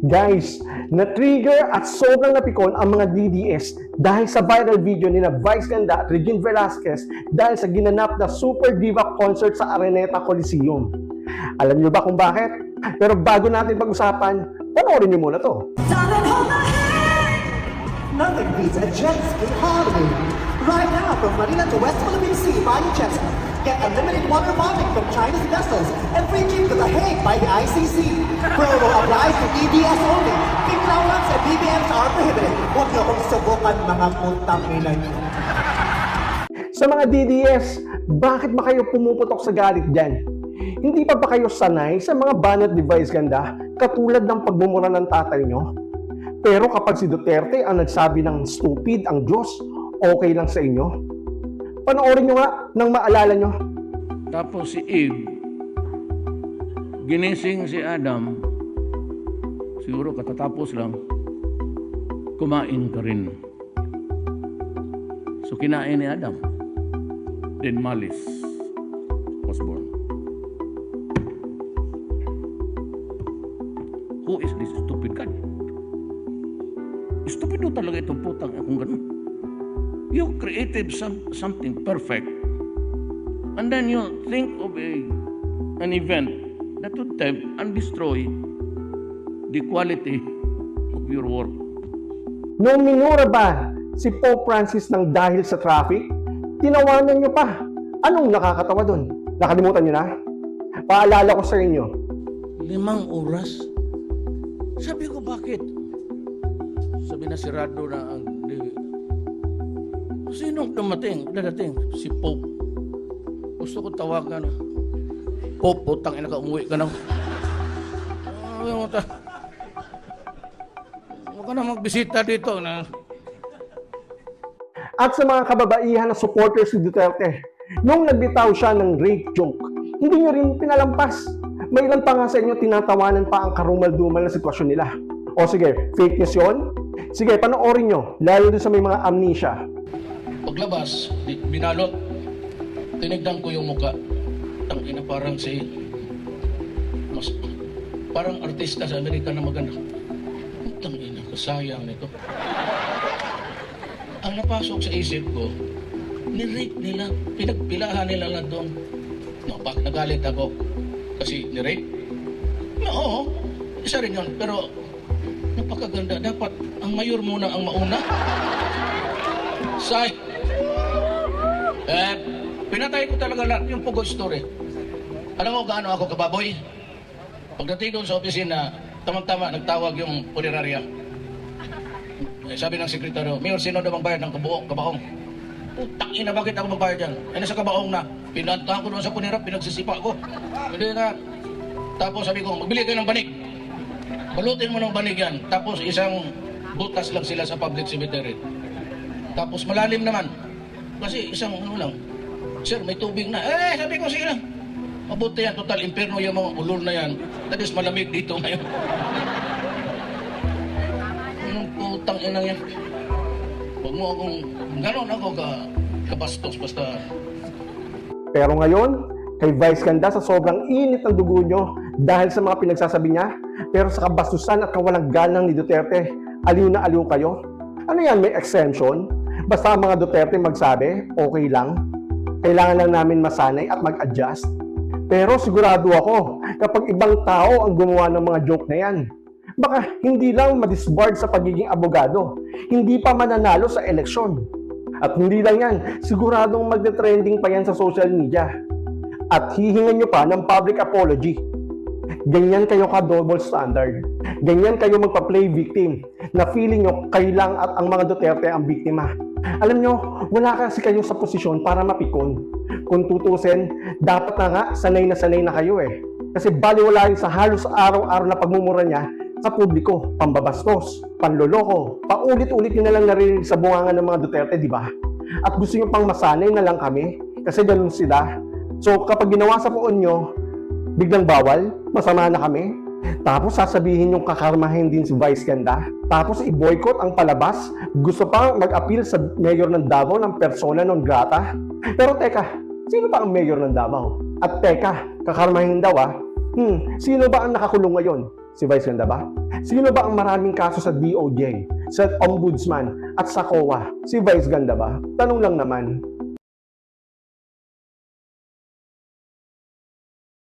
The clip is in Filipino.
Guys, na-trigger at sobrang napikon ang mga DDS dahil sa viral video ni na Vice Ganda at Regine Velasquez dahil sa ginanap na Super Diva concert sa Araneta Coliseum. Alam niyo ba kung bakit? Pero bago natin pag-usapan, panoorin niyo muna to. Nothing beats a jet ski holiday. Right now, from Manila to West Philippine Sea by jet ski. Get unlimited water bonding from Chinese vessels and free trip to The Hague by the ICC. Promo applies to EDS only. Allowance and BBMs are prohibited. Huwag niyo akong subukan mga putang ina niyo. Sa mga DDS, bakit ba kayo pumuputok sa galit dyan? Hindi pa ba kayo sanay sa mga banat device ganda katulad ng pagmumura ng tatay nyo? Pero kapag si Duterte ang nagsabi ng stupid ang Diyos, okay lang sa inyo? Panoorin nyo nga nang maalala nyo. Tapos si Eve, ginising si Adam, siguro katatapos lang, kumain ka rin. So kinain ni Adam. Then Malice was born. Do talaga itong putang akong ganun. You created some, something perfect and then you think of a an event that would tempt and destroy the quality of your work. Nung minura ba si Pope Francis ng dahil sa traffic, tinawanan nyo pa. Anong nakakatawa dun? Nakalimutan nyo na? Paalala ko sa inyo, Limang oras? Sabi ko, bakit? Sabi na sirado na ang... Di... Sinong dumating? Dadating? Si Pope. Gusto ko tawagan. Pope, putang ina ka, umuwi ka na. Ta. Huwag ka na magbisita dito na at sa mga kababaihan na supporters ni Duterte. Nung nagbitaw siya ng rape joke, hindi nyo rin pinalampas. May ilan pa nga sa inyo tinatawanan pa ang karumal-dumal na sitwasyon nila. O sige, fake news yun? Sige, panoorin nyo, lalo din sa may mga amnesia. Paglabas, binalot. Tinignan ko yung muka. Tang ina parang si... Mas, parang artista sa Amerika na maganda. Tang ina, kasayang nito. Ang napasok sa isip ko, ni-rape nila. Pinagpilahan nila lang doon. No, pag nagalit ako, kasi ni-rape. No, oo, isa rin yun. Pero, napakaganda. Dapat, ang mayor muna ang mauna. Say, eh, pinatay ko talaga lahat yung pugod story. Alam mo gaano ako kababoy? Pagdating doon sa opisina, tamang-tama nagtawag yung punerarya. Eh, sabi ng sekretaryo, Mayor, sino daw magbayad ng kabuong, kabaong? Putang ina, bakit ako magbayad yan? Eh, nasa kabaong na. Pinantahan ko doon sa punera, pinagsisipa ko. Hindi na. Tapos sabi ko, magbili kayo ng banig. Balutin mo ng banig yan. Tapos isang butas lang sila sa public cemetery. Tapos malalim naman. Kasi isang ano lang. Sir, may tubig na. Eh, sabi ko, sige lang. Mabuti yan, total imperno yung mga ulol na yan. That is malamig dito ngayon. Anong putang ina yan? Huwag mo akong, gano'n ako ka, kabastos basta Pero ngayon, kay Vice Ganda sa sobrang init ng dugo nyo dahil sa mga pinagsasabi niya, pero sa kabastusan at kawalang galang ni Duterte, aliw na aliw kayo. Ano yan, may exemption? Basta ang mga Duterte magsabi, okay lang. Kailangan lang namin masanay at mag-adjust. Pero sigurado ako, kapag ibang tao ang gumawa ng mga joke na yan, baka hindi lang madisbarred sa pagiging abogado, hindi pa mananalo sa eleksyon. At hindi lang yan, siguradong magte-trending pa yan sa social media. At hihingan nyo pa ng public apology. Ganyan kayo ka double standard. Ganyan kayo magpa-play victim na feeling nyo kayo at ang mga Duterte ang biktima. Alam nyo, wala kasi kayo sa posisyon para mapikon. Kung tutusin, dapat na nga sanay na sanay na kayo eh. Kasi baliwala rin sa halos araw-araw na pagmumura niya sa publiko, pambabastos, panloloko, paulit-ulit nyo na lang narinig sa bungangan ng mga Duterte, di ba? At gusto nyo pang masanay na lang kami kasi ganun sila. So kapag ginawa sa poon nyo, biglang bawal, masama na kami. Tapos sasabihin yung kakarmahin din si Vice Ganda. Tapos i-boycott ang palabas. Gusto pang mag-appeal sa mayor ng Davao ng persona non grata. Pero teka, sino ba ang mayor ng Davao? At teka, kakarmahin daw ah. Hmm, sino ba ang nakakulong ngayon? Si Vice Ganda ba? Sino ba ang maraming kaso sa DOJ, sa Ombudsman, at sa COA? Si Vice Ganda ba? Tanong lang naman.